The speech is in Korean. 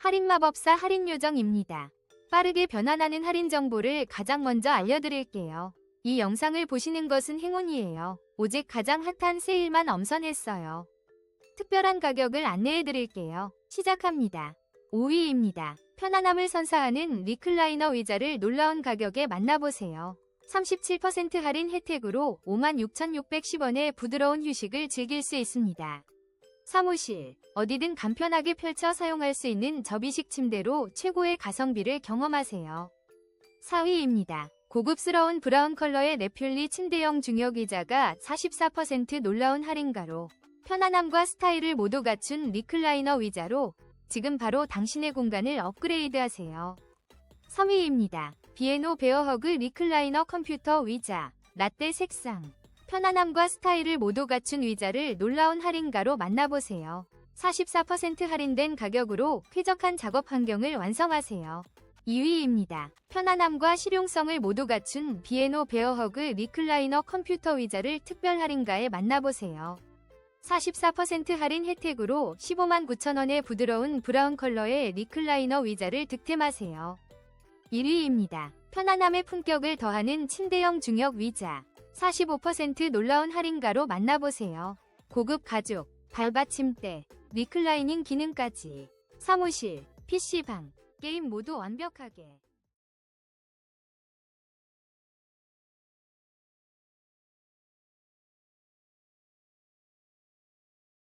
할인 마법사 할인 요정입니다. 빠르게 변환하는 할인 정보를 가장 먼저 알려드릴게요. 이 영상을 보시는 것은 행운이에요. 오직 가장 핫한 세일만 엄선했어요. 특별한 가격을 안내해드릴게요. 시작합니다. 5위입니다. 편안함을 선사하는 리클라이너 의자를 놀라운 가격에 만나보세요. 37% 할인 혜택으로 56,610원의 부드러운 휴식을 즐길 수 있습니다. 사무실, 어디든 간편하게 펼쳐 사용할 수 있는 접이식 침대로 최고의 가성비를 경험하세요. 4위입니다. 고급스러운 브라운 컬러의 네퓰리 침대형 중역 의자가 44% 놀라운 할인가로 편안함과 스타일을 모두 갖춘 리클라이너 의자로 지금 바로 당신의 공간을 업그레이드하세요. 3위입니다. 비에노 베어허그 리클라이너 컴퓨터 의자, 라떼 색상. 편안함과 스타일을 모두 갖춘 의자를 놀라운 할인가로 만나보세요. 44% 할인된 가격으로 쾌적한 작업 환경을 완성하세요. 2위입니다. 편안함과 실용성을 모두 갖춘 비에노 베어허그 리클라이너 컴퓨터 의자를 특별 할인가에 만나보세요. 44% 할인 혜택으로 15만 9천원의 부드러운 브라운 컬러의 리클라이너 의자를 득템하세요. 1위입니다. 편안함의 품격을 더하는 침대형 중역 의자. 45% 놀라운 할인가로 만나보세요. 고급 가죽, 발받침대, 리클라이닝 기능까지. 사무실, PC방, 게임 모두 완벽하게.